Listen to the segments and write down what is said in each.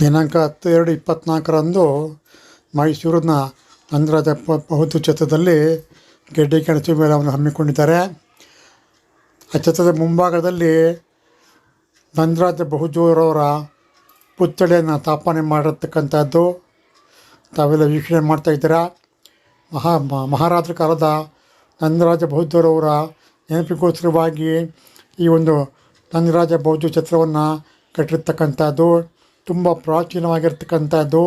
ದಿನಾಂಕ ಹತ್ತು ಎರಡು ಇಪ್ಪತ್ತ್ನಾಲ್ಕರಂದು ಮೈಸೂರಿನ ನಂದರಾಜ ಬಹುದು ಛತ್ರದಲ್ಲಿ ಗೆಡ್ಡೆ ಗೆಣಸು ಮೇಳವನ್ನು ಹಮ್ಮಿಕೊಂಡಿದ್ದಾರೆ. ಆ ಛತ್ರದ ಮುಂಭಾಗದಲ್ಲಿ ನಂದರಾಜ ಬಹುಜೂರವರ ಪುತ್ಥಳಿಯನ್ನು ಸ್ಥಾಪನೆ ಮಾಡಿರ್ತಕ್ಕಂಥದ್ದು ತಾವೆಲ್ಲ ವೀಕ್ಷಣೆ ಮಾಡ್ತಾಯಿದ್ದೀರಾ ಮಹಾ ಮಹಾರಾಜರ ಕಾಲದ ನಂದರಾಜ ಬೌದ್ಧರವರ ನೆನಪಿಗೋಸ್ಕರವಾಗಿ ಈ ಒಂದು ನಂದರಾಜ ಬೌದ್ಧ ಛತ್ರವನ್ನು ಕಟ್ಟಿರ್ತಕ್ಕಂಥದ್ದು. ತುಂಬ ಪ್ರಾಚೀನವಾಗಿರ್ತಕ್ಕಂಥದ್ದು.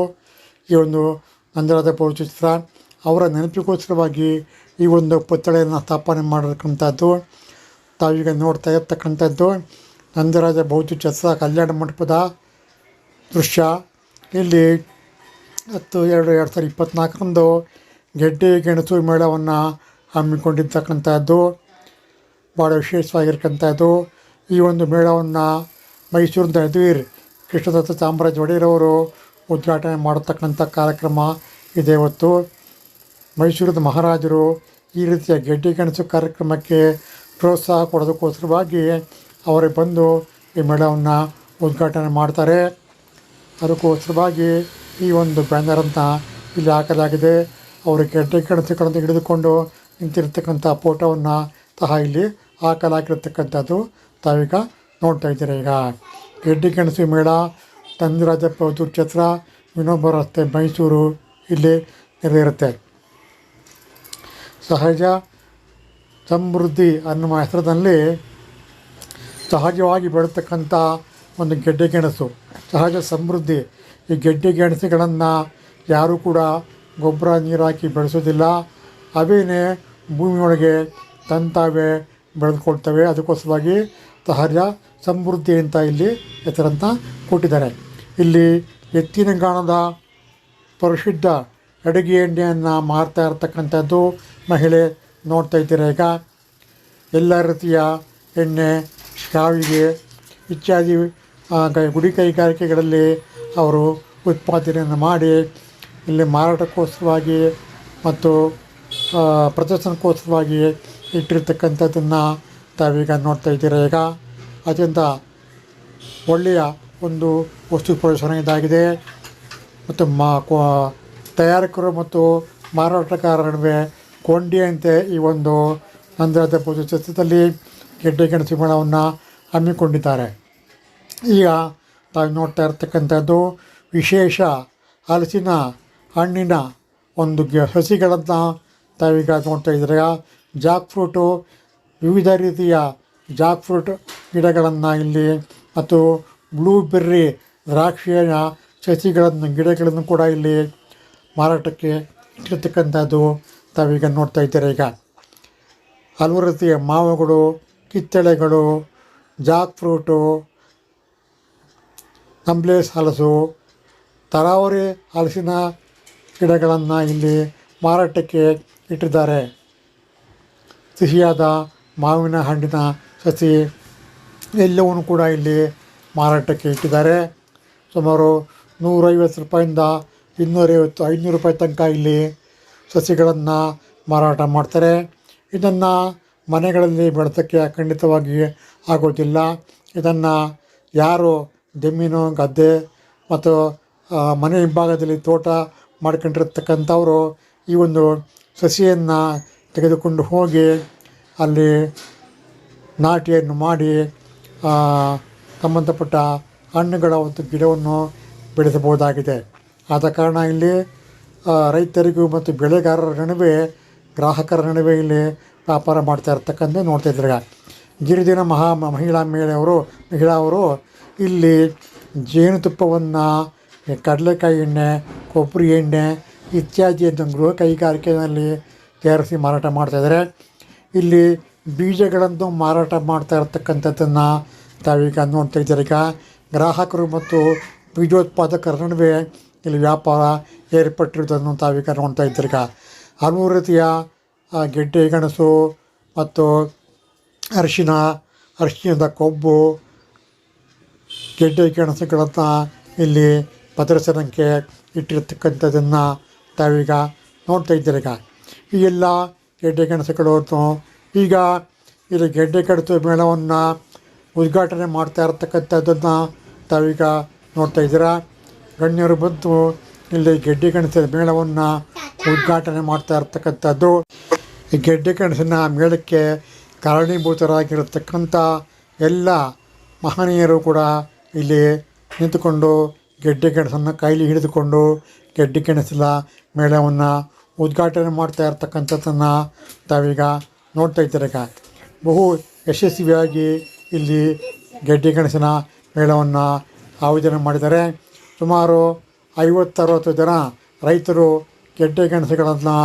ಈ ಒಂದು ನಂದರಾಜ ಭಾವಚಿತ್ರ ಅವರ ನೆನಪಿಗೋಸ್ಕರವಾಗಿ ಈ ಒಂದು ಪುತ್ಥಳಿಯನ್ನು ಸ್ಥಾಪನೆ ಮಾಡಿರ್ತಕ್ಕಂಥದ್ದು. ತಾವೀಗ ನೋಡ್ತಾ ಇರ್ತಕ್ಕಂಥದ್ದು. ನಂದರಾಜ ಬೌದ್ಧ ಛತ್ರ ಕಲ್ಯಾಣ ಮಂಟಪದ ದೃಶ್ಯ. ಇಲ್ಲಿ ಹತ್ತು, ಎರಡು ಎರಡು ಸಾವಿರದ ಇಪ್ಪತ್ತ್ನಾಲ್ಕರಂದು ಗೆಡ್ಡೆ ಗೆಣಸು ಮೇಳವನ್ನು ಹಮ್ಮಿಕೊಂಡಿರ್ತಕ್ಕಂಥದ್ದು. ಭಾಳ ವಿಶೇಷವಾಗಿರ್ತಕ್ಕಂಥದ್ದು. ಈ ಒಂದು ಮೇಳವನ್ನು ಮೈಸೂರಿನ ಯದುವೀರ್ ಕೃಷ್ಣದತ್ತ ಚಾಮರಾಜ ಒಡೆಯರವರು ಉದ್ಘಾಟನೆ ಮಾಡತಕ್ಕಂಥ ಕಾರ್ಯಕ್ರಮ ಇದೆ ಇವತ್ತು. ಮೈಸೂರಿನ ಮಹಾರಾಜರು ಈ ರೀತಿಯ ಗೆಡ್ಡೆ ಗೆಣಸು ಕಾರ್ಯಕ್ರಮಕ್ಕೆ ಪ್ರೋತ್ಸಾಹ ಕೊಡೋದಕ್ಕೋಸ್ಕರವಾಗಿ ಅವರೇ ಬಂದು ಈ ಮೇಳವನ್ನು ಉದ್ಘಾಟನೆ ಮಾಡ್ತಾರೆ. ಅದಕ್ಕೋಸ್ಕರವಾಗಿ ಈ ಒಂದು ಬ್ಯಾನರನ್ನು ಇಲ್ಲಿ ಹಾಕಲಾಗಿದೆ. ಅವರು ಗೆಡ್ಡೆ ಗೆಣಸುಗಳನ್ನು ಹಿಡಿದುಕೊಂಡು ನಿಂತಿರ್ತಕ್ಕಂಥ ಫೋಟೋವನ್ನು ಸಹ ಇಲ್ಲಿ ಹಾಕಲಾಗಿರ್ತಕ್ಕಂಥದ್ದು. ತಾವೀಗ ನೋಡ್ತಾ ಇದ್ದೀರ ಈಗ. ಗೆಡ್ಡೆ ಗೆಣಸು ಮೇಳ, ತಂದಿರಾಜಪ್ಪ ಛತ್ರ ವಿನೋಬ ರಸ್ತೆ, ಮೈಸೂರು ಇಲ್ಲಿ ನೆರವೇರುತ್ತೆ. ಸಹಜ ಸಮೃದ್ಧಿ ಅನ್ನುವ ಹೆಸರಿನಲ್ಲಿ ಸಹಜವಾಗಿ ಬೆಳೀತಕ್ಕಂಥ ಒಂದು ಗೆಡ್ಡೆ ಗೆಣಸು, ಸಹಜ ಸಮೃದ್ಧಿ. ಈ ಗೆಡ್ಡೆ ಗೆಣಸುಗಳನ್ನು ಯಾರೂ ಕೂಡ ಗೊಬ್ಬರ ನೀರು ಹಾಕಿ ಬೆಳೆಸೋದಿಲ್ಲ. ಅವೇನೇ ಭೂಮಿಯೊಳಗೆ ತಂತಾವೆ ಬೆಳೆದುಕೊಳ್ತವೆ. ಅದಕ್ಕೋಸ್ಕರವಾಗಿ ಸಹಜ ಸಮೃದ್ಧಿ ಅಂತ ಇಲ್ಲಿ ಹೆಸರನ್ನು ಕೊಟ್ಟಿದ್ದಾರೆ. ಇಲ್ಲಿ ಎತ್ತಿನ ಗಾಣದ ಪರಿಶುದ್ಧ ಅಡುಗೆ ಎಣ್ಣೆಯನ್ನು ಮಾರ್ತಾ ಇರತಕ್ಕಂಥದ್ದು ಮಹಿಳೆ ನೋಡ್ತಾ ಇದ್ದೀರ ಈಗ. ಎಲ್ಲ ರೀತಿಯ ಎಣ್ಣೆ, ಶಾವಿಗೆ ಇತ್ಯಾದಿ ಗುಡಿ ಕೈಗಾರಿಕೆಗಳಲ್ಲಿ ಅವರು ಉತ್ಪಾದನೆಯನ್ನು ಮಾಡಿ ಇಲ್ಲಿ ಮಾರಾಟಕ್ಕೋಸ್ಕರವಾಗಿ ಮತ್ತು ಪ್ರದರ್ಶನಕ್ಕೋಸ್ಕರವಾಗಿ ಇಟ್ಟಿರ್ತಕ್ಕಂಥದ್ದನ್ನು ತಾವೀಗ ನೋಡ್ತಾ ಇದ್ದೀರ ಈಗ? ಅತ್ಯಂತ ಒಳ್ಳೆಯ ಒಂದು ವಸ್ತು ಪ್ರದರ್ಶನ ಇದಾಗಿದೆ. ಮತ್ತು ಮಾ ತಯಾರಕರು ಮತ್ತು ಮಾರಾಟಗಾರರ ನಡುವೆ ಕೊಂಡಿಯಂತೆ ಈ ಒಂದು ನಂದರದ ಪೂಜೆ ಚಿತ್ರದಲ್ಲಿ ಗೆಡ್ಡೆ ಗೆಣಸು ಮೇಳವನ್ನು ಹಮ್ಮಿಕೊಂಡಿದ್ದಾರೆ. ಈಗ ತಾವು ನೋಡ್ತಾ ಇರ್ತಕ್ಕಂಥದ್ದು ವಿಶೇಷ ಹಲಸಿನ ಹಣ್ಣಿನ ಒಂದು ಸಸಿಗಳನ್ನು ತಾವೀಗ ನೋಡ್ತಾ ಇದ್ದೀರ? ಜಾಕ್ ಫ್ರೂಟು ವಿವಿಧ ರೀತಿಯ ಜಾಕ್ ಫ್ರೂಟ್ ಗಿಡಗಳನ್ನು ಇಲ್ಲಿ ಮತ್ತು ಬ್ಲೂಬೆರ್ರಿ ದ್ರಾಕ್ಷಿಯ ಸಸಿಗಳನ್ನು, ಗಿಡಗಳನ್ನು ಕೂಡ ಇಲ್ಲಿ ಮಾರಾಟಕ್ಕೆ ಇಟ್ಟಿರ್ತಕ್ಕಂಥದ್ದು ತಾವೀಗ ನೋಡ್ತಾ ಇದ್ದೀರಾ ಈಗ. ಹಲವು ರೀತಿಯ ಮಾವುಗಳು, ಕಿತ್ತಳೆಗಳು, ಜಾಕ್ ಫ್ರೂಟು ಕಂಪ್ಲೇಸ್ ಹಲಸು ತರಾವರಿ ಹಲಸಿನ ಗಿಡಗಳನ್ನು ಇಲ್ಲಿ ಮಾರಾಟಕ್ಕೆ ಇಟ್ಟಿದ್ದಾರೆ. ಸಿಹಿಯಾದ ಮಾವಿನ ಹಣ್ಣಿನ ಸಸಿ ಎಲ್ಲವನ್ನು ಕೂಡ ಇಲ್ಲಿ ಮಾರಾಟಕ್ಕೆ ಇಟ್ಟಿದ್ದಾರೆ. ಸುಮಾರು ನೂರೈವತ್ತು ರೂಪಾಯಿಂದ ಇನ್ನೂರೈವತ್ತು, ಐನೂರು ರೂಪಾಯಿ ತನಕ ಇಲ್ಲಿ ಸಸಿಗಳನ್ನು ಮಾರಾಟ ಮಾಡ್ತಾರೆ. ಇದನ್ನು ಮನೆಗಳಲ್ಲಿ ಬೆಳೆಸೋಕ್ಕೆ ಖಂಡಿತವಾಗಿ ಆಗೋದಿಲ್ಲ. ಇದನ್ನು ಯಾರು ಜಮೀನು, ಗದ್ದೆ ಮತ್ತು ಮನೆ ಹಿಂಭಾಗದಲ್ಲಿ ತೋಟ ಮಾಡ್ಕೊಂಡಿರ್ತಕ್ಕಂಥವರು ಈ ಒಂದು ಸಸಿಯನ್ನು ತೆಗೆದುಕೊಂಡು ಹೋಗಿ ಅಲ್ಲಿ ನಾಟಿಯನ್ನು ಮಾಡಿ ಸಂಬಂಧಪಟ್ಟ ಹಣ್ಣುಗಳ ಒಂದು ಗಿಡವನ್ನು ಬೆಳೆಸಬಹುದಾಗಿದೆ. ಆದ ಕಾರಣ ಇಲ್ಲಿ ರೈತರಿಗೂ ಮತ್ತು ಬೆಳೆಗಾರರ ನಡುವೆ, ಗ್ರಾಹಕರ ನಡುವೆ ಇಲ್ಲಿ ವ್ಯಾಪಾರ ಮಾಡ್ತಾ ಇರ್ತಕ್ಕಂಥ ನೋಡ್ತಾ ಇದ್ದಾರೆ. ಗಿರಿದಿನ ಮಹಾ, ಮಹಿಳಾ ಮೇಳೆಯವರು ಮಹಿಳಾ ಅವರು ಇಲ್ಲಿ ಜೇನುತುಪ್ಪವನ್ನು, ಕಡಲೆಕಾಯಿ ಎಣ್ಣೆ, ಕೊಬ್ಬರಿ ಎಣ್ಣೆ ಇತ್ಯಾದಿಯನ್ನು ಗೃಹ ಕೈಗಾರಿಕೆಯಲ್ಲಿ ತಯಾರಿಸಿ ಮಾರಾಟ ಮಾಡ್ತಾಯಿದ್ದಾರೆ ಇಲ್ಲಿ ಬೀಜಗಳನ್ನು ಮಾರಾಟ ಮಾಡ್ತಾ ಇರ್ತಕ್ಕಂಥದ್ದನ್ನು ತಾವೀಗ ನೋಡ್ತಾ ಇದ್ದೀರಿ. ಈಗ ಗ್ರಾಹಕರು ಮತ್ತು ಬೀಜೋತ್ಪಾದಕರ ನಡುವೆ ಇಲ್ಲಿ ವ್ಯಾಪಾರ ಏರ್ಪಟ್ಟಿರುವುದನ್ನು ತಾವೀಗ ನೋಡ್ತಾ ಇದ್ದೀರಿ. ಈಗ ಹಲವು ರೀತಿಯ ಗೆಡ್ಡೆ, ಗೆಣಸು ಮತ್ತು ಅರಿಶಿನ ಅರಿಶಿನದ ಕೊಬ್ಬು, ಗೆಡ್ಡೆ, ಗೆಣಸುಗಳನ್ನು ಇಲ್ಲಿ ಪ್ರದರ್ಶನಕ್ಕೆ ಇಟ್ಟಿರ್ತಕ್ಕಂಥದ್ದನ್ನು ತಾವೀಗ ನೋಡ್ತಾ ಇದ್ದೀರಿ. ಈಗ ಈ ಎಲ್ಲ ಗೆಡ್ಡೆ ಗೆಣಸುಗಳನ್ನು ಈಗ ಇಲ್ಲಿ ಗೆಡ್ಡೆ ಗೆಣಸು ಮೇಳವನ್ನು ಉದ್ಘಾಟನೆ ಮಾಡ್ತಾ ಇರತಕ್ಕಂಥದ್ದನ್ನು ತಾವೀಗ ನೋಡ್ತಾ ಇದ್ದೀರಾ. ಗಣ್ಯರು ಬಂತು ಇಲ್ಲಿ ಗೆಡ್ಡೆ ಗೆಣಸಿನ ಮೇಳವನ್ನು ಉದ್ಘಾಟನೆ ಮಾಡ್ತಾ ಇರತಕ್ಕಂಥದ್ದು. ಈ ಗೆಡ್ಡೆ ಕೆಣಸಿನ ಮೇಳಕ್ಕೆ ಕಾರಣೀಭೂತರಾಗಿರತಕ್ಕಂಥ ಎಲ್ಲ ಮಹನೀಯರು ಕೂಡ ಇಲ್ಲಿ ನಿಂತುಕೊಂಡು ಗೆಡ್ಡೆ ಗೆಣಸನ್ನು ಕೈಲಿ ಹಿಡಿದುಕೊಂಡು ಗೆಡ್ಡೆ ಗೆಣಸಿನ ಮೇಳವನ್ನು ಉದ್ಘಾಟನೆ ಮಾಡ್ತಾ ಇರ್ತಕ್ಕಂಥದ್ದನ್ನು ತಾವೀಗ ನೋಡ್ತಾ ಇದ್ದೀರ. ಈಗ ಬಹು ಯಶಸ್ವಿಯಾಗಿ ಇಲ್ಲಿ ಗೆಡ್ಡೆ ಗೆಣಸಿನ ಮೇಳವನ್ನು ಆಯೋಜನೆ ಮಾಡಿದ್ದಾರೆ. ಸುಮಾರು ಐವತ್ತರವತ್ತು ಜನ ರೈತರು ಗೆಡ್ಡೆ ಗೆಣಸುಗಳನ್ನು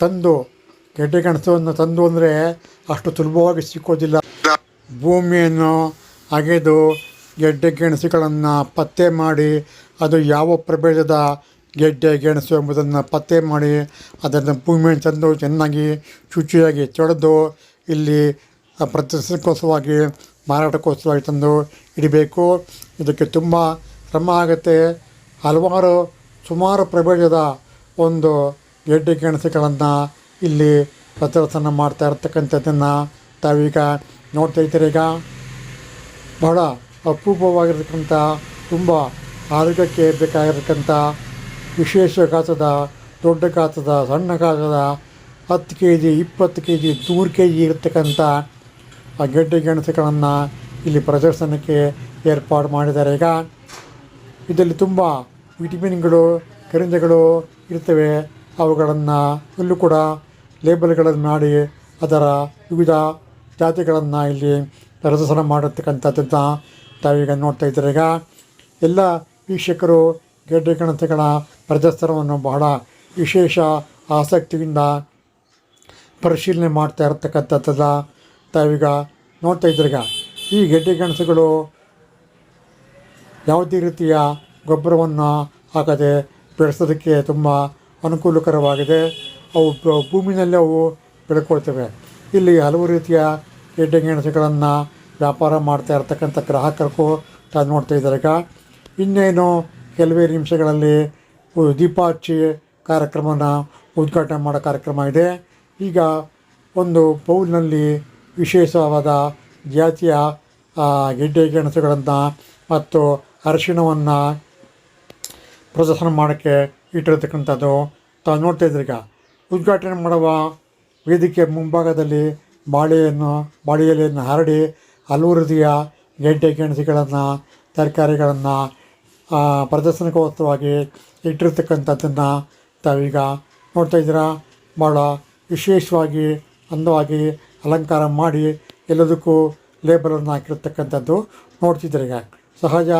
ತಂದು, ಗೆಡ್ಡೆ ಗೆಣಸನ್ನು ತಂದು ಅಂದರೆ ಅಷ್ಟು ಸುಲಭವಾಗಿ ಸಿಕ್ಕೋದಿಲ್ಲ. ಭೂಮಿಯನ್ನು ಅಗೆದು ಗೆಡ್ಡೆ ಗೆಣಸುಗಳನ್ನು ಪತ್ತೆ ಮಾಡಿ ಅದು ಯಾವ ಪ್ರಭೇದದ ಗೆಡ್ಡೆ, ಗೆಣಸು ಎಂಬುದನ್ನು ಪತ್ತೆ ಮಾಡಿ ಅದನ್ನು ಭೂಮಿಯನ್ನು ತಂದು ಚೆನ್ನಾಗಿ ಶುಚಿಯಾಗಿ ತೊಳೆದು ಇಲ್ಲಿ ಪ್ರದರ್ಶನಕ್ಕೋಸ್ಕರವಾಗಿ ಮಾರಾಟಕ್ಕೋಸ್ಕರವಾಗಿ ತಂದು ಇಡಬೇಕು. ಇದಕ್ಕೆ ತುಂಬ ಶ್ರಮ ಆಗುತ್ತೆ. ಹಲವಾರು, ಸುಮಾರು ಪ್ರಭೇದದ ಒಂದು ಗೆಡ್ಡೆ, ಗೆಣಸುಗಳನ್ನು ಇಲ್ಲಿ ಪ್ರದರ್ಶನ ಮಾಡ್ತಾ ಇರ್ತಕ್ಕಂಥದ್ದನ್ನು ತಾವೀಗ ನೋಡ್ತಾ ಇದ್ದೀರಿ. ಈಗ ಬಹಳ ಅಪರೂಪವಾಗಿರ್ತಕ್ಕಂಥ, ತುಂಬ ಆರೋಗ್ಯಕ್ಕೆ ಬೇಕಾಗಿರ್ತಕ್ಕಂಥ ವಿಶೇಷ ಗಾತ್ರದ ದೊಡ್ಡ ಗಾತ್ರದ ಸಣ್ಣ ಗಾತ್ರದ ಹತ್ತು ಕೆ ಜಿ ಇಪ್ಪತ್ತು ಕೆ ಜಿ ನೂರು ಕೆ ಜಿ ಇರತಕ್ಕಂಥ ಆ ಗೆಡ್ಡೆ ಗೆಣಸುಗಳನ್ನು ಇಲ್ಲಿ ಪ್ರದರ್ಶನಕ್ಕೆ ಏರ್ಪಾಡು ಮಾಡಿದ್ದಾರೆ. ಈಗ ಇದರಲ್ಲಿ ತುಂಬ ವಿಟಮಿನ್ಗಳು, ಖನಿಜಗಳು ಇರ್ತವೆ. ಅವುಗಳನ್ನು ಅಲ್ಲೂ ಕೂಡ ಲೇಬಲ್ಗಳನ್ನು ಮಾಡಿ ಅದರ ವಿವಿಧ ಜಾತಿಗಳನ್ನು ಇಲ್ಲಿ ಪ್ರದರ್ಶನ ಮಾಡತಕ್ಕಂಥದ್ದನ್ನು ತಾವೀಗ ನೋಡ್ತಾ ಇದ್ದಾರೆ. ಈಗ ಎಲ್ಲ ವೀಕ್ಷಕರು ಗೆಡ್ಡೆ ಗಣತೆಗಳ ಪ್ರದರ್ಶನವನ್ನು ಬಹಳ ವಿಶೇಷ ಆಸಕ್ತಿಯಿಂದ ಪರಿಶೀಲನೆ ಮಾಡ್ತಾ ಇರತಕ್ಕಂಥದ್ದ ತಾವೀಗ ನೋಡ್ತಾ ಇದ್ರೀಗ ಈ ಗೆಡ್ಡೆ ಗೆಣಸುಗಳು ಯಾವುದೇ ರೀತಿಯ ಗೊಬ್ಬರವನ್ನು ಹಾಕದೆ ಬೆಳೆಸೋದಕ್ಕೆ ತುಂಬ ಅನುಕೂಲಕರವಾಗಿದೆ. ಅವು ಭೂಮಿನಲ್ಲೇ ಅವು ಬೆಳ್ಕೊಳ್ತವೆ. ಇಲ್ಲಿ ಹಲವು ರೀತಿಯ ಗೆಡ್ಡೆ ಗೆಣಸುಗಳನ್ನು ವ್ಯಾಪಾರ ಮಾಡ್ತಾ ಇರತಕ್ಕಂಥ ಗ್ರಾಹಕರಿಗೂ ತಾವು ನೋಡ್ತಾ ಇದ್ದಾರೆ ಈಗ. ಇನ್ನೇನು ಕೆಲವೇ ನಿಮಿಷಗಳಲ್ಲಿ ದೀಪ ಹಚ್ಚಿ ಕಾರ್ಯಕ್ರಮನ ಉದ್ಘಾಟನೆ ಮಾಡೋ ಕಾರ್ಯಕ್ರಮ ಇದೆ. ಈಗ ಒಂದು ಬೌಲ್ನಲ್ಲಿ ವಿಶೇಷವಾದ ಜಾತಿಯ ಗೆಡ್ಡೆ ಗೆಣಸುಗಳನ್ನು ಮತ್ತು ಅರಿಶಿಣವನ್ನು ಪ್ರದರ್ಶನ ಮಾಡೋಕ್ಕೆ ಇಟ್ಟಿರತಕ್ಕಂಥದ್ದು ತಾವು ನೋಡ್ತಾ ಈಗ. ಉದ್ಘಾಟನೆ ಮಾಡುವ ವೇದಿಕೆ ಮುಂಭಾಗದಲ್ಲಿ ಬಾಳೆಯನ್ನು, ಬಾಳೆಯಲೆಯನ್ನು ಹರಡಿ ಹಲವು ರೀತಿಯ ಗೆಡ್ಡೆ ಗೆಣಸುಗಳನ್ನು, ತರಕಾರಿಗಳನ್ನು ಪ್ರದರ್ಶನಕ್ಕೋಸ್ಕರವಾಗಿ ಇಟ್ಟಿರ್ತಕ್ಕಂಥದ್ದನ್ನು ತಾವೀಗ ನೋಡ್ತಾ ಇದ್ದೀರಾ? ಭಾಳ ವಿಶೇಷವಾಗಿ ಅಂದವಾಗಿ ಅಲಂಕಾರ ಮಾಡಿ ಎಲ್ಲದಕ್ಕೂ ಲೇಬಲನ್ನು ಹಾಕಿರ್ತಕ್ಕಂಥದ್ದು ನೋಡ್ತಿದ್ದಾರೆ ಈಗ. ಸಹಜ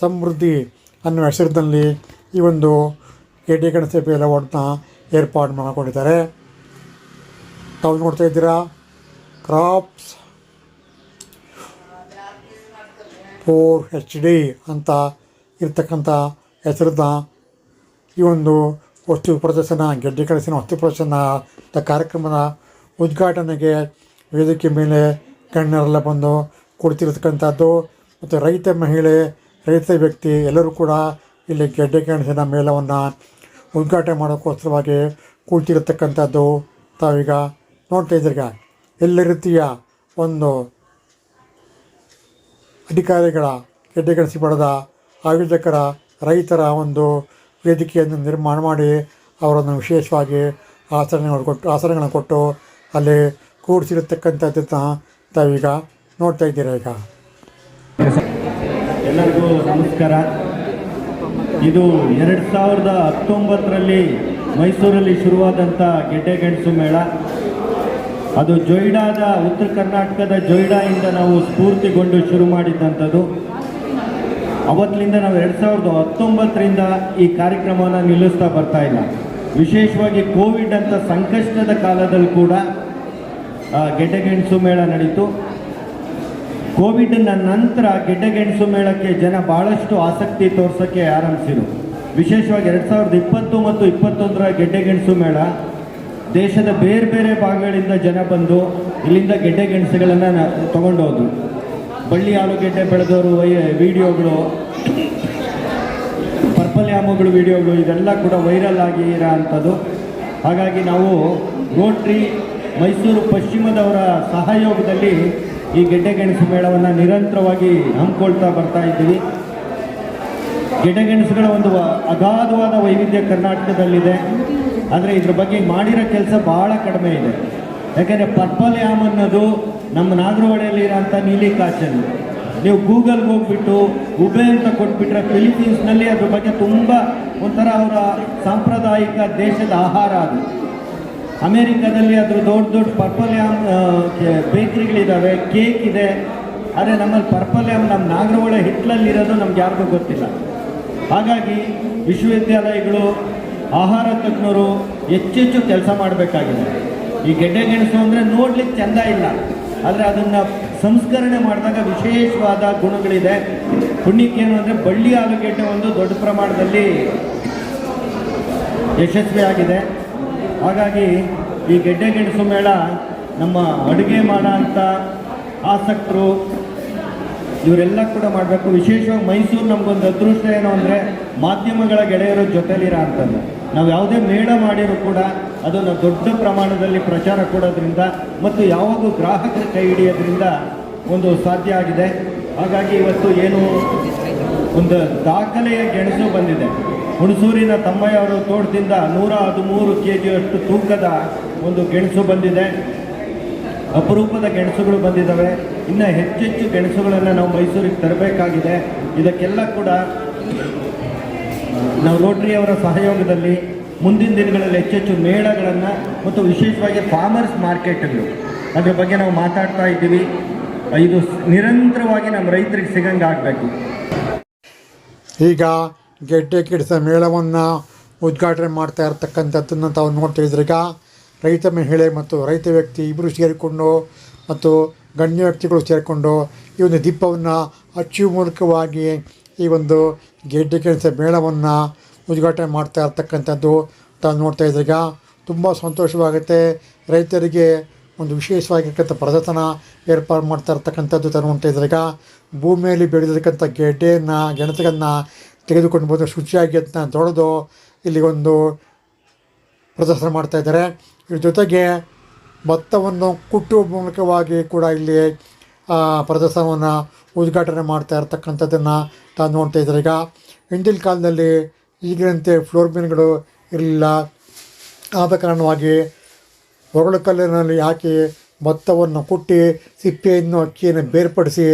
ಸಮೃದ್ಧಿ ಅನ್ನುವ ಹೆಸರಿನಲ್ಲಿ ಈ ಒಂದು ಕೆ ಡಿ ಗಣಸಭೆ ಏರ್ಪಾಡು ಮಾಡಿಕೊಂಡಿದ್ದಾರೆ. ತಾವು ನೋಡ್ತಾ ಇದ್ದೀರಾ? ಕ್ರಾಪ್ಸ್ ಫೋರ್ ಎಚ್ ಡಿ ಅಂತ ಇರ್ತಕ್ಕಂಥ ಹೆಸರನ್ನ ಈ ಒಂದು ವಸ್ತು ಪ್ರದರ್ಶನ, ಗೆಡ್ಡೆ ಕಳಿಸಿನ ವಸ್ತು ಪ್ರದರ್ಶನ ಕಾರ್ಯಕ್ರಮದ ಉದ್ಘಾಟನೆಗೆ ವೇದಿಕೆ ಮೇಲೆ ಗಣ್ಯರೆಲ್ಲ ಬಂದು ಕೊಡ್ತಿರ್ತಕ್ಕಂಥದ್ದು. ಮತ್ತು ರೈತ ಮಹಿಳೆ, ರೈತ ವ್ಯಕ್ತಿ ಎಲ್ಲರೂ ಕೂಡ ಇಲ್ಲಿ ಗೆಡ್ಡೆ ಕಣಸಿನ ಮೇಳವನ್ನು ಉದ್ಘಾಟನೆ ಮಾಡೋಕ್ಕೋಸ್ಕರವಾಗಿ ಕೂತಿರತಕ್ಕಂಥದ್ದು ತಾವೀಗ ನೋಡ್ತಾ ಇದ್ದೀರಿಗ ಎಲ್ಲ ರೀತಿಯ ಒಂದು ಅಧಿಕಾರಿಗಳ ಗೆಡ್ಡೆ ಕಳಿಸಿ ಪಡೆದ ಆಯೋಜಕರ ರೈತರ ಒಂದು ವೇದಿಕೆಯನ್ನು ನಿರ್ಮಾಣ ಮಾಡಿ ಅವರನ್ನು ವಿಶೇಷವಾಗಿ ಆಸನಗಳು ಕೊಟ್ಟು ಆಸನಗಳನ್ನು ಕೊಟ್ಟು ಅಲ್ಲಿ ಕೂಡಿಸಿರತಕ್ಕಂಥದ್ದನ್ನು ತಾವೀಗ ನೋಡ್ತಾ ಇದ್ದೀರಾ ಈಗ. ಎಲ್ಲರಿಗೂ ನಮಸ್ಕಾರ. ಇದು ಎರಡು ಸಾವಿರದ ಹತ್ತೊಂಬತ್ತರಲ್ಲಿ ಮೈಸೂರಲ್ಲಿ ಶುರುವಾದಂಥ ಗೆಡ್ಡೆ ಗೆಣಸು ಮೇಳ. ಅದು ಜೊಯ್ಡಾದ ಉತ್ತರ ಕರ್ನಾಟಕದ ಜೊಯ್ಡಾಯಿಂದ ನಾವು ಸ್ಫೂರ್ತಿಗೊಂಡು ಶುರು ಮಾಡಿದ್ದಂಥದ್ದು ಅವತ್ತಿನಿಂದ ನಾವು ಎರಡು ಸಾವಿರದ ಹತ್ತೊಂಬತ್ತರಿಂದ ಈ ಕಾರ್ಯಕ್ರಮವನ್ನು ನಿಲ್ಲಿಸ್ತಾ ಬರ್ತಾ ಇಲ್ಲ. ವಿಶೇಷವಾಗಿ ಕೋವಿಡ್ ಅಂತ ಸಂಕಷ್ಟದ ಕಾಲದಲ್ಲಿ ಕೂಡ ಗೆಡ್ಡೆಗೆಣಸು ಗೆಡ್ಡೆ ಗೆಣಸು ಮೇಳ ನಡೀತು. ಕೋವಿಡ್ನ ನಂತರ ಗೆಡ್ಡೆಗೆಣಸು ಮೇಳಕ್ಕೆ ಜನ ಬಹಳಷ್ಟು ಆಸಕ್ತಿ ತೋರ್ಸೋಕ್ಕೆ ಆರಂಭಿಸಿದರು ವಿಶೇಷವಾಗಿ ಎರಡು ಸಾವಿರದ ಇಪ್ಪತ್ತು ಮತ್ತು ಇಪ್ಪತ್ತೊಂದರ ಗೆಡ್ಡೆಗೆಣಸು ಮೇಳ, ದೇಶದ ಬೇರೆ ಬೇರೆ ಭಾಗಗಳಿಂದ ಜನ ಬಂದು ಇಲ್ಲಿಂದ ಗೆಡ್ಡೆಗೆಣಸುಗಳನ್ನು ತಗೊಂಡೋದ್ರು. ಬಳ್ಳಿ ಆಲೂಗೆಡ್ಡೆ ಬೆಳೆದವರು ವೈ ವಿಡಿಯೋಗಳು, ಪರ್ಪಲ್ ಯಾಮಗಳು ವಿಡಿಯೋಗಳು ಇದೆಲ್ಲ ಕೂಡ ವೈರಲ್ ಆಗಿ ಇರೋ ಅಂಥದ್ದು ಹಾಗಾಗಿ ನಾವು ರೋಟ್ರಿ ಮೈಸೂರು ಪಶ್ಚಿಮದವರ ಸಹಯೋಗದಲ್ಲಿ ಈ ಗೆಡ್ಡೆ ಗೆಣಸು ಮೇಳವನ್ನು ನಿರಂತರವಾಗಿ ಹಮ್ಮಿಕೊಳ್ತಾ ಬರ್ತಾ ಇದ್ದೀವಿ. ಗೆಣಸುಗಳ ಒಂದು ಅಗಾಧವಾದ ವೈವಿಧ್ಯ ಕರ್ನಾಟಕದಲ್ಲಿದೆ. ಆದರೆ ಇದ್ರ ಬಗ್ಗೆ ಮಾಡಿರೋ ಕೆಲಸ ಬಹಳ ಕಡಿಮೆ ಇದೆ. ಯಾಕೆಂದರೆ ಪರ್ಪಲ್ ಯಾಮ್ ಅನ್ನೋದು ನಮ್ಮ ನಾಗರಹೊಳೆಯಲ್ಲಿರೋಂಥ ನೀಲಿ ಕಾಚನ್ ನೀವು ಗೂಗಲ್ಗೆ ಹೋಗ್ಬಿಟ್ಟು ಉಬೆ ಅಂತ ಕೊಟ್ಬಿಟ್ರೆ ಫಿಲಿಪೀನ್ಸ್ನಲ್ಲಿ ಅದ್ರ ಬಗ್ಗೆ ತುಂಬ ಒಂಥರ ಅವರ ಸಾಂಪ್ರದಾಯಿಕ ದೇಶದ ಆಹಾರ ಅದು. ಅಮೇರಿಕಾದಲ್ಲಿ ಅದ್ರ ದೊಡ್ಡ ದೊಡ್ಡ ಪರ್ಪಲ್ ಯಾಮ್ ಬೇಕ್ರಿಗಳಿದ್ದಾವೆ ಕೇಕ್ ಇದೆ. ಆದರೆ ನಮ್ಮಲ್ಲಿ ಪರ್ಪಲ್ ಯಾಮ್ ನಮ್ಮ ನಾಗರಹೊಳೆ ಹಿಟ್ಲಲ್ಲಿರೋದು ನಮ್ಗೆ ಯಾರಿಗೂ ಗೊತ್ತಿಲ್ಲ. ಹಾಗಾಗಿ ವಿಶ್ವವಿದ್ಯಾಲಯಗಳು, ಆಹಾರ ತಜ್ಞರು ಹೆಚ್ಚೆಚ್ಚು ಕೆಲಸ ಮಾಡಬೇಕಾಗಿದೆ. ಈ ಗೆಡ್ಡೆ ಗೆಣಸು ಅಂದರೆ ನೋಡ್ಲಿಕ್ಕೆ ಚೆಂದ ಇಲ್ಲ. ಆದರೆ ಅದನ್ನು ಸಂಸ್ಕರಣೆ ಮಾಡಿದಾಗ ವಿಶೇಷವಾದ ಗುಣಗಳಿದೆ. ಪುಣ್ಯಕ್ಕೆ ಏನು ಅಂದರೆ ಬಳ್ಳಿ ಆಲೂಗೆಡ್ಡೆ ಒಂದು ದೊಡ್ಡ ಪ್ರಮಾಣದಲ್ಲಿ ಯಶಸ್ವಿಯಾಗಿದೆ ಹಾಗಾಗಿ ಈ ಗೆಡ್ಡೆ ಗೆಣಸು ಮೇಳ ನಮ್ಮ ಅಡುಗೆ ಮಾಡೋ ಅಂಥ ಆಸಕ್ತರು ಇವರೆಲ್ಲ ಕೂಡ ಮಾಡಬೇಕು. ವಿಶೇಷವಾಗಿ ಮೈಸೂರು ನಮಗೊಂದು ಅದೃಷ್ಟ ಏನು ಅಂದರೆ ಮಾಧ್ಯಮಗಳ ಗೆಳೆಯರ ಜೊತೆಲಿರೋ ಅಂಥದ್ದು ನಾವು ಯಾವುದೇ ಮೇಳ ಮಾಡಿರೂ ಕೂಡ ಅದನ್ನು ದೊಡ್ಡ ಪ್ರಮಾಣದಲ್ಲಿ ಪ್ರಚಾರ ಕೊಡೋದ್ರಿಂದ ಮತ್ತು ಯಾವುದು ಗ್ರಾಹಕರ ಕೈ ಹಿಡಿಯೋದ್ರಿಂದ ಒಂದು ಸಾಧ್ಯ ಆಗಿದೆ. ಹಾಗಾಗಿ ಇವತ್ತು ಏನು ಒಂದು ದಾಖಲೆಯ ಗೆಣಸು ಬಂದಿದೆ. ಹುಣಸೂರಿನ ತಮ್ಮಯ್ಯವರು ತೋಟದಿಂದ ನೂರ ಹದಿಮೂರು ಕೆ ಜಿಯಷ್ಟು ತೂಕದ ಒಂದು ಗೆಣಸು ಬಂದಿದೆ. ಅಪರೂಪದ ಗೆಣಸುಗಳು ಬಂದಿದ್ದಾವೆ. ಇನ್ನು ಹೆಚ್ಚೆಚ್ಚು ಗೆಣಸುಗಳನ್ನು ನಾವು ಮೈಸೂರಿಗೆ ತರಬೇಕಾಗಿದೆ. ಇದಕ್ಕೆಲ್ಲ ಕೂಡ ನಾವು ರೋಟರಿಯವರ ಸಹಯೋಗದಲ್ಲಿ ಮುಂದಿನ ದಿನಗಳಲ್ಲಿ ಹೆಚ್ಚೆಚ್ಚು ಮೇಳಗಳನ್ನು ಮತ್ತು ವಿಶೇಷವಾಗಿ ಫಾರ್ಮರ್ಸ್ ಮಾರ್ಕೆಟ್ಗಳು ಅದ್ರ ಬಗ್ಗೆ ನಾವು ಮಾತಾಡ್ತಾ ಇದ್ದೀವಿ. ಇದು ನಿರಂತರವಾಗಿ ನಮ್ಮ ರೈತರಿಗೆ ಸಿಗಂಗೆ ಆಗಬೇಕು. ಈಗ ಗೆಡ್ಡೆ ಕಿಡಿಸ ಮೇಳವನ್ನು ಉದ್ಘಾಟನೆ ಮಾಡ್ತಾ ಇರತಕ್ಕಂಥದ್ದನ್ನು ತಾವು ನೋಡ್ತಾ ಈಗ ರೈತ ಮಹಿಳೆ ಮತ್ತು ರೈತ ವ್ಯಕ್ತಿ ಇಬ್ಬರು ಸೇರಿಕೊಂಡು ಮತ್ತು ಗಣ್ಯ ವ್ಯಕ್ತಿಗಳು ಸೇರಿಕೊಂಡು ಈ ಒಂದು ದೀಪವನ್ನು ಅಚ್ಚು ಮೂಲಕವಾಗಿ ಈ ಒಂದು ಗೆಡ್ಡೆ ಕೆಲಸ ಮೇಳವನ್ನು ಉದ್ಘಾಟನೆ ಮಾಡ್ತಾ ಇರ್ತಕ್ಕಂಥದ್ದು. ತಾವು ನೋಡ್ತಾ ಇದ್ದೀಗ ತುಂಬ ಸಂತೋಷವಾಗುತ್ತೆ. ರೈತರಿಗೆ ಒಂದು ವಿಶೇಷವಾಗಿರ್ತಕ್ಕಂಥ ಪ್ರದರ್ಶನ ಏರ್ಪಾಡು ಮಾಡ್ತಾ ಇರ್ತಕ್ಕಂಥದ್ದು ತಾನು ನೋಡ್ತಾ ಇದ್ದೀಗ ಭೂಮಿಯಲ್ಲಿ ಬೆಳೆದಿರ್ತಕ್ಕಂಥ ಗೆಡ್ಡೆಯನ್ನು ಗೆಣಸನ್ನು ತೆಗೆದುಕೊಂಡು ಬಂದು ಶುಚಿಯಾಗಿ ಅದನ್ನ ತೊಳೆದು ಇಲ್ಲಿ ಒಂದು ಪ್ರದರ್ಶನ ಮಾಡ್ತಾ ಇದ್ದಾರೆ. ಇದ್ರ ಜೊತೆಗೆ ಭತ್ತವನ್ನು ಕುಟ್ಟುವ ಮೂಲಕವಾಗಿ ಕೂಡ ಇಲ್ಲಿ ಪ್ರದರ್ಶನವನ್ನು ಉದ್ಘಾಟನೆ ಮಾಡ್ತಾ ಇರ್ತಕ್ಕಂಥದ್ದನ್ನು ತಾನು ನೋಡ್ತಾ ಇದ್ದಾರೆ. ಈಗ ಹಿಂದಿನ ಕಾಲದಲ್ಲಿ ಈಗಿನಂತೆ ಫ್ಲೋರ್ ಬಿನ್ಗಳು ಇರಲಿಲ್ಲ. ಆದ ಕಾರಣವಾಗಿ ಒರಳು ಕಲ್ಲಿನಲ್ಲಿ ಹಾಕಿ ಭತ್ತವನ್ನು ಕುಟ್ಟಿ ಸಿಪ್ಪೆಯನ್ನು ಅಕ್ಕಿಯನ್ನು ಬೇರ್ಪಡಿಸಿ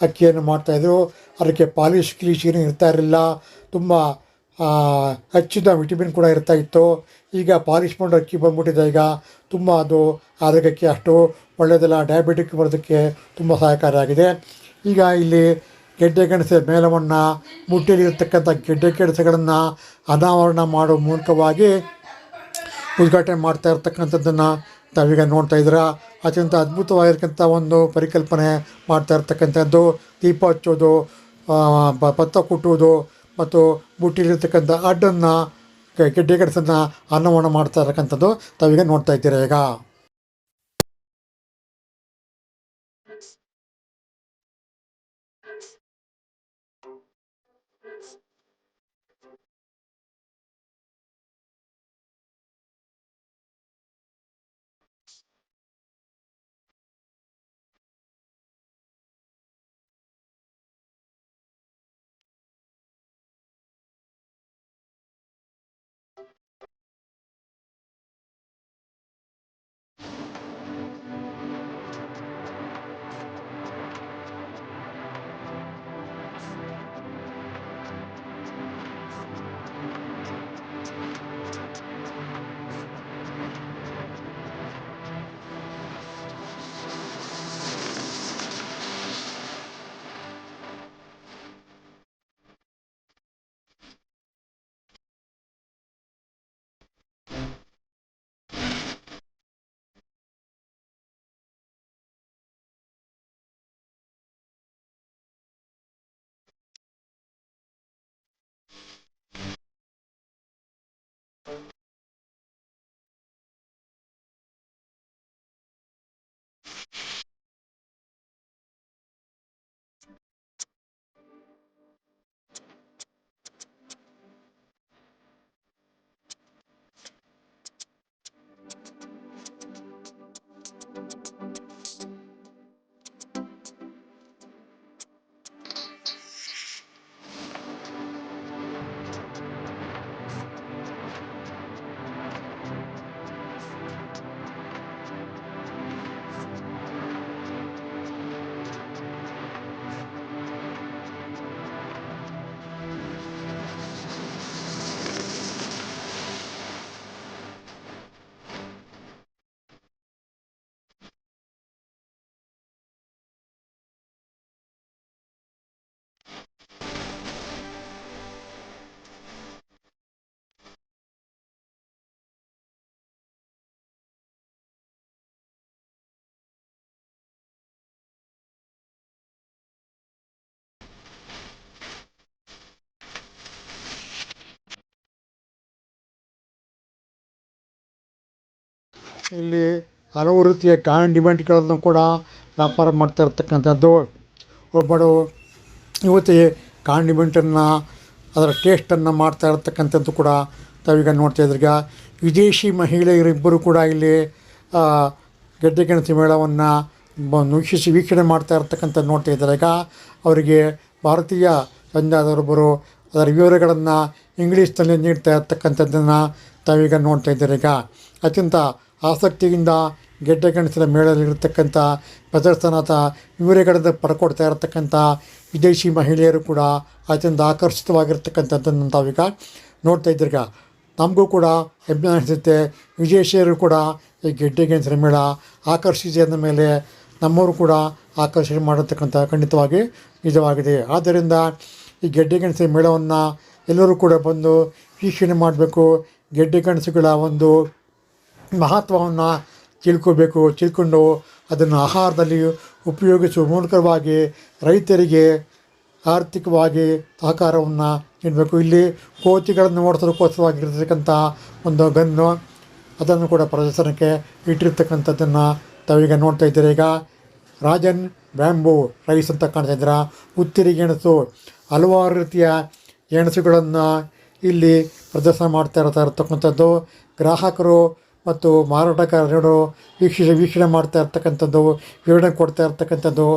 ಅಕ್ಕಿಯನ್ನು ಮಾಡ್ತಾಯಿದ್ರು ಅದಕ್ಕೆ ಪಾಲಿಶ್ ಕ್ಲೀಶ್ ಏನೂ ಇರ್ತಾ ಇರಲಿಲ್ಲ. ತುಂಬ ಹೆಚ್ಚಿದ ವಿಟಮಿನ್ ಕೂಡ ಇರ್ತಾ ಇತ್ತು. ಈಗ ಪಾಲಿಶ್ ಮಾಡೋ ಅಕ್ಕಿ ಬಂದ್ಬಿಟ್ಟಿದೆ ಈಗ. ತುಂಬ ಅದು ಆರೋಗ್ಯಕ್ಕೆ ಅಷ್ಟು ಒಳ್ಳೆಯದಲ್ಲ ಡಯಾಬಿಟಿಕ್ ಬರೋದಕ್ಕೆ ತುಂಬ ಸಹಕಾರಿಯಾಗಿದೆ ಈಗ ಇಲ್ಲಿ ಗೆಡ್ಡೆ ಗೆಣಸೆ ಮೇಲವನ್ನು ಮುಟ್ಟಿಲಿರ್ತಕ್ಕಂಥ ಗೆಡ್ಡೆ ಗೆಣಸುಗಳನ್ನು ಅನಾವರಣ ಮಾಡುವ ಮೂಲಕವಾಗಿ ಉದ್ಘಾಟನೆ ಮಾಡ್ತಾ ಇರ್ತಕ್ಕಂಥದ್ದನ್ನು ತಾವೀಗ ನೋಡ್ತಾ ಇದ್ದೀರಾ. ಅತ್ಯಂತ ಅದ್ಭುತವಾಗಿರ್ತಕ್ಕಂಥ ಒಂದು ಪರಿಕಲ್ಪನೆ ಮಾಡ್ತಾ ಇರ್ತಕ್ಕಂಥದ್ದು. ದೀಪ ಹಚ್ಚೋದು ಭತ್ತ ಕುಟ್ಟುವುದು ಮತ್ತು ಬುಟ್ಟಿಲಿರ್ತಕ್ಕಂಥ ಅಡ್ಡನ್ನು ಗೆಡ್ಡೆ ಗೆಣಸನ್ನು ಅನ್ನವನ್ನು ಮಾಡ್ತಾ ಇರ್ತಕ್ಕಂಥದ್ದು ತಾವೀಗ ನೋಡ್ತಾ ಇದ್ದೀರಾ ಈಗ. ಇಲ್ಲಿ ಹಲವು ರೀತಿಯ ಕಾಂಡಿಮೆಂಟ್ಗಳನ್ನು ಕೂಡ ವ್ಯಾಪಾರ ಮಾಡ್ತಾ ಇರ್ತಕ್ಕಂಥದ್ದು. ಒಬ್ಬರು ಯುವತಿ ಕಾಂಡಿಮೆಂಟನ್ನು ಅದರ ಟೇಸ್ಟನ್ನು ಮಾಡ್ತಾ ಇರ್ತಕ್ಕಂಥದ್ದು ಕೂಡ ತಾವೀಗ ನೋಡ್ತಾ ಇದ್ರೀಗ ವಿದೇಶಿ ಮಹಿಳೆಯರಿಬ್ಬರು ಕೂಡ ಇಲ್ಲಿ ಗೆಡ್ಡೆ ಗೆಣಸು ಮೇಳವನ್ನು ವೀಕ್ಷಿಸಿ ವೀಕ್ಷಣೆ ಮಾಡ್ತಾ ಇರ್ತಕ್ಕಂಥದ್ದು ನೋಡ್ತಾ ಇದ್ದಾರೆ. ಈಗ ಅವರಿಗೆ ಭಾರತೀಯ ಸಂಜಾದವರೊಬ್ಬರು ಅದರ ವಿವರಗಳನ್ನು ಇಂಗ್ಲೀಷ್ನಲ್ಲಿ ನೀಡ್ತಾ ಇರ್ತಕ್ಕಂಥದ್ದನ್ನು ತಾವೀಗ ನೋಡ್ತಾ ಇದ್ದಾರೆ. ಈಗ ಅತ್ಯಂತ ಆಸಕ್ತಿಯಿಂದ ಗೆಡ್ಡೆ ಗೆಣಸಿನ ಮೇಳದಲ್ಲಿರತಕ್ಕಂಥ ಪ್ರದರ್ಶನದ ವಿವರಗಳನ್ನು ಪಡ್ಕೊಡ್ತಾ ಇರತಕ್ಕಂಥ ವಿದೇಶಿ ಮಹಿಳೆಯರು ಕೂಡ ಅತ್ಯಂತ ಆಕರ್ಷಿತವಾಗಿರ್ತಕ್ಕಂಥದ್ದನ್ನು ತಾವೀಗ ನೋಡ್ತಾ ಇದ್ದೀಗ ನಮಗೂ ಕೂಡ ಹೆಮ್ಮೆ ಅನಿಸುತ್ತೆ ವಿದೇಶಿಯರು ಕೂಡ ಈ ಗೆಡ್ಡೆ ಗೆಣಸಿನ ಮೇಳ ಆಕರ್ಷಿಸಿ ಅಂದ ಮೇಲೆ ನಮ್ಮವರು ಕೂಡ ಆಕರ್ಷಣೆ ಮಾಡತಕ್ಕಂಥ ಖಂಡಿತವಾಗಿ ನಿಜವಾಗಿದೆ. ಆದ್ದರಿಂದ ಈ ಗೆಡ್ಡೆ ಗೆಣಸಿನ ಮೇಳವನ್ನು ಎಲ್ಲರೂ ಕೂಡ ಬಂದು ವೀಕ್ಷಣೆ ಮಾಡಬೇಕು. ಗೆಡ್ಡೆ ಗೆಣಸುಗಳ ಒಂದು ಮಹತ್ವವನ್ನು ತಿಳ್ಕೋಬೇಕು, ತಿಳ್ಕೊಂಡು ಅದನ್ನು ಆಹಾರದಲ್ಲಿ ಉಪಯೋಗಿಸುವ ಮೂಲಕವಾಗಿ ರೈತರಿಗೆ ಆರ್ಥಿಕವಾಗಿ ಸಹಕಾರವನ್ನು ನೀಡಬೇಕು. ಇಲ್ಲಿ ಕೋತಿಗಳನ್ನು ಓಡಿಸೋದಕ್ಕೋಸ್ಕರವಾಗಿರ್ತಕ್ಕಂಥ ಒಂದು ಗನ್ನು, ಅದನ್ನು ಕೂಡ ಪ್ರದರ್ಶನಕ್ಕೆ ಇಟ್ಟಿರ್ತಕ್ಕಂಥದ್ದನ್ನು ತಾವೀಗ ನೋಡ್ತಾ ಇದ್ದೀರಿ. ಈಗ ರಾಜನ್ ಬ್ಯಾಂಬೂ ರೈಸ್ ಅಂತ ಕಾಣ್ತಾ ಇದ್ದೀರಾ. ಉತ್ತಿರಿ ಗೆಣಸು, ಹಲವಾರು ರೀತಿಯ ಗೆಣಸುಗಳನ್ನು ಇಲ್ಲಿ ಪ್ರದರ್ಶನ ಮಾಡ್ತಾ ಇರ್ತಾ ಇರತಕ್ಕಂಥದ್ದು. ಗ್ರಾಹಕರು ಮತ್ತು ಮಾರಾಟಗಾರರು ವೀಕ್ಷಿಸಿ ವೀಕ್ಷಣೆ ಮಾಡ್ತಾ ಇರ್ತಕ್ಕಂಥದ್ದು, ವಿವರಣೆ ಕೊಡ್ತಾ ಇರ್ತಕ್ಕಂಥದ್ದು,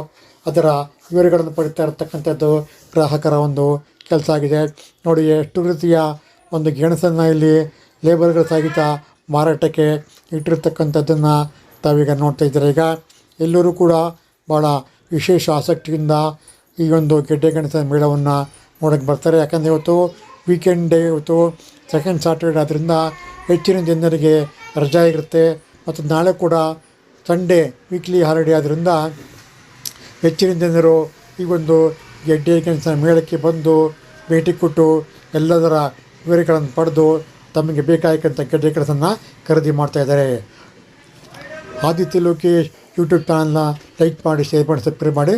ಅದರ ವಿವರಗಳನ್ನು ಪಡಿತಾ ಇರ್ತಕ್ಕಂಥದ್ದು ಗ್ರಾಹಕರ ಒಂದು ಕೆಲಸ ಆಗಿದೆ. ನೋಡಿ, ಎಷ್ಟು ರೀತಿಯ ಒಂದು ಗೆಣಸನ್ನು ಇಲ್ಲಿ ಲೇಬರ್ಗಳ ಸಹಿತ ಮಾರಾಟಕ್ಕೆ ಇಟ್ಟಿರ್ತಕ್ಕಂಥದ್ದನ್ನು ತಾವೀಗ ನೋಡ್ತಾ ಇದ್ದೀರ. ಈಗ ಎಲ್ಲರೂ ಕೂಡ ಭಾಳ ವಿಶೇಷ ಆಸಕ್ತಿಯಿಂದ ಈ ಒಂದು ಗೆಡ್ಡೆ ಗೆಣಸಿನ ಮೇಳವನ್ನು ನೋಡೋಕ್ಕೆ ಬರ್ತಾರೆ. ಯಾಕಂದರೆ ಇವತ್ತು ವೀಕೆಂಡ್ ಡೇ ಇವತ್ತು ಸೆಕೆಂಡ್ ಸ್ಯಾಟರ್ಡೇ ಆದ್ದರಿಂದ ಹೆಚ್ಚಿನ ಜನರಿಗೆ ರಜಾ ಇರುತ್ತೆ. ಮತ್ತು ನಾಳೆ ಕೂಡ ಸಂಡೇ ವೀಕ್ಲಿ ಹಾಲಿಡೇ ಆದ್ದರಿಂದ ಹೆಚ್ಚಿನ ಜನರು ಈ ಒಂದು ಗೆಡ್ಡೆ ಕೆಲಸ ಮೇಳಕ್ಕೆ ಬಂದು ಭೇಟಿ ಕೊಟ್ಟು ಎಲ್ಲದರ ವಿವರಗಳನ್ನು ಪಡೆದು ತಮಗೆ ಬೇಕಾಗಿಕ್ಕಂಥ ಗೆಡ್ಡೆ ಕೆಲಸನ ಖರೀದಿ ಮಾಡ್ತಾಯಿದ್ದಾರೆ ಆದಿತ್ಯ ಲೋಕೇಶ್ ಯೂಟ್ಯೂಬ್ ಚಾನಲ್ನ ಲೈಕ್ ಮಾಡಿ, ಶೇರ್ ಮಾಡಿ, ಸಬ್ಸ್ಕ್ರೈಬ್ ಮಾಡಿ.